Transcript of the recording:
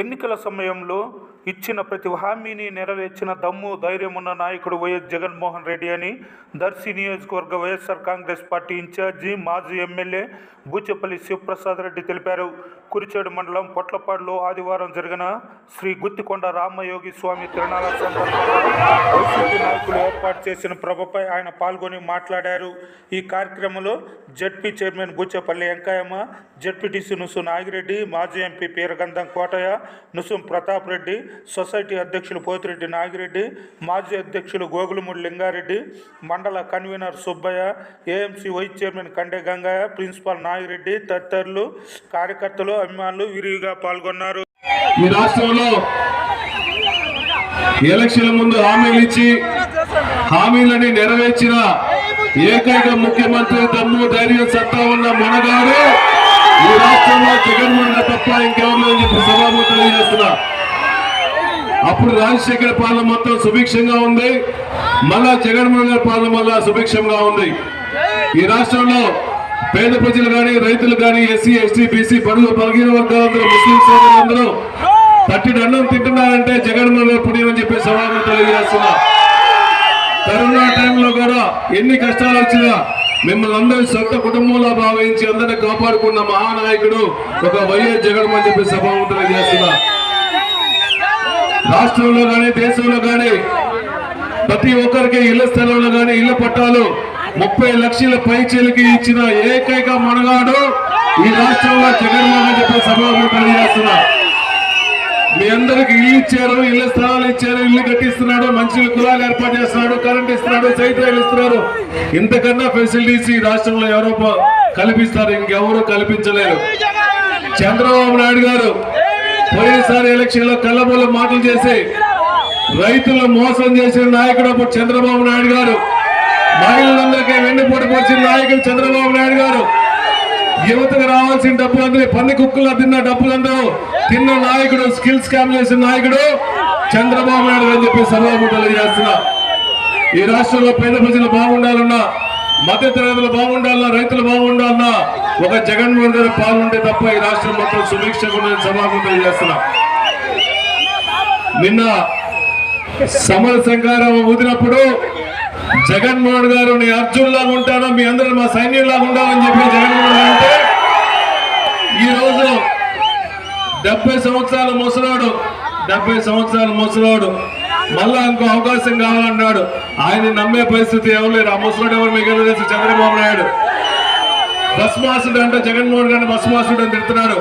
ఎన్నికల సమయంలో ఇచ్చిన ప్రతి హామీని నెరవేర్చిన దమ్ము ధైర్యం ఉన్న నాయకుడు వైఎస్ జగన్మోహన్ రెడ్డి అని దర్శి నియోజకవర్గ వైఎస్ఆర్ కాంగ్రెస్ పార్టీ ఇన్ఛార్జి మాజీ ఎమ్మెల్యే బూచెపల్లి శివప్రసాద్ రెడ్డి తెలిపారు. కురిచేడు మండలం పొట్లపాడులో ఆదివారం జరిగిన శ్రీ గుత్తికొండ రామయోగి స్వామి తిరణాల వైసీపీ నాయకులు ఏర్పాటు చేసిన ప్రభపై ఆయన పాల్గొని మాట్లాడారు. ఈ కార్యక్రమంలో ZP chairman Buchepalli Venkayamma ZPTC Nusu Nagireddy మాజీ ఎంపీ పీరగంధం కోటయ్య నుసుం ప్రతాప్ రెడ్డి సొసైటీ అధ్యక్షులు పోతిరెడ్డి నాగిరెడ్డి మాజీ అధ్యక్షులు గోగులమూడి లింగారెడ్డి మండల convener Subbaiah AMC vice chairman Kande Gangaiah principal Nagireddy తదితరులు కార్యకర్తలు అభిమానులు విరివిగా పాల్గొన్నారు. ఈ రాష్ట్రంలో ఎలక్షన్ల ముందు హామీలు ఇచ్చి హామీలని నెరవేర్చిన ఏకైక ముఖ్యమంత్రి దమ్ము ధైర్యం సత్తా ఉన్న మనగాడు ఈ రాష్ట్రంలో జగన్మోహన్ అప్పుడు రాజశేఖర పాలన మొత్తం సుభిక్షంగా ఉంది. మళ్ళా జగన్మోహన్ గారి పాలన మళ్ళా సుభిక్షంగా ఉంది. ఈ రాష్ట్రంలో పేద ప్రజలు కానీ రైతులు కానీ ఎస్సీ ఎస్టీ బీసీ బడుగు బలహీన వర్గాలందరూ ముస్లిం సోదరులందరూ తట్టిన అన్నం తింటున్నారంటే జగన్మోహన్ గారు పుణ్యం చెప్పి సవాలు తెలియజేస్తున్నా. కరోనా టైంలో కూడా ఎన్ని కష్టాలు వచ్చినా మిమ్మల్ని అందరి సొంత కుటుంబంలో భావించి అందరిని కాపాడుకున్న మహానాయకుడు ఒక వైఎస్ జగన్మోహన్ చెప్పి సభావంతులు తెలియజేస్తున్నా. రాష్ట్రంలో కానీ దేశంలో కానీ ప్రతి ఒక్కరికి ఇళ్ళ స్థలంలో కానీ ఇళ్ళ పట్టాలు ముప్పై లక్షల పైచీలకి ఇచ్చిన ఏకైక మనగాడు ఈ రాష్ట్రంలో జగన్మోహన్ రెడ్డి సభలో సభాముఖం తెలియజేస్తున్నా. మీ అందరికి ఇల్లు ఇచ్చారు ఇళ్ళ స్థలాలు ఇచ్చారు ఇల్లు కట్టిస్తున్నాడు మంచి కులాలు ఏర్పాటు చేస్తున్నాడు కరెంట్ ఇస్తున్నాడు చైత్రాలు ఇస్తున్నారు ఇంతకన్నా ఫెసిలిటీస్ ఈ రాష్ట్రంలో ఎవరో కల్పిస్తారు ఇంకెవరు కల్పించలేరు. చంద్రబాబు నాయుడు గారు పోయినసారి ఎలక్షన్లో కళ్ళబొల్ల మాటలు చేసి రైతులు మోసం చేసిన నాయకుడు అప్పుడు చంద్రబాబు నాయుడు గారు. మహిళలందరికీ వెన్నుపోటు వచ్చిన నాయకుడు చంద్రబాబు నాయుడు గారు. యువతకు రావాల్సిన డబ్బులందరూ పంది కుక్కలు తిన్న డబ్బులందరూ తిన్న నాయకుడు స్కిల్ స్కామ్ చేసిన నాయకుడు చంద్రబాబు నాయుడు అని చెప్పి సభాముఖలు చేస్తున్నా. ఈ రాష్ట్రంలో పేద ప్రజలు బాగుండాలన్నా మధ్య తరగతులు బాగుండాలన్నా రైతులు బాగుండాలన్నా ఒక జగన్మోహన్ గారు పాల్గొంటే తప్ప ఈ రాష్ట్రం మొత్తం సుభిక్షకుండా ఉందని చేస్తున్నా. నిన్న సమర సంఘారం ఊదినప్పుడు జగన్మోహన్ గారు నీ అర్జున్ లాగా ఉంటాను మీ అందరూ మా సైన్యం లాగా ఉండాలని చెప్పి జగన్మోహన్ గారు అంటే ఈ రోజు డెబ్బై సంవత్సరాలు ముసలాడు డెబ్బై సంవత్సరాలు ముసలాడు మళ్ళా ఇంకో అవకాశం కావాలన్నాడు. ఆయన నమ్మే పరిస్థితి ఎవరు లేరు. ఆ ముసలాడు ఎవరు? మీకు ఎవరు చంద్రబాబు నాయుడు. భస్మాసుడు అంటే జగన్మోహన్ గారిని భస్మాసుడు అని తిడుతున్నాడు.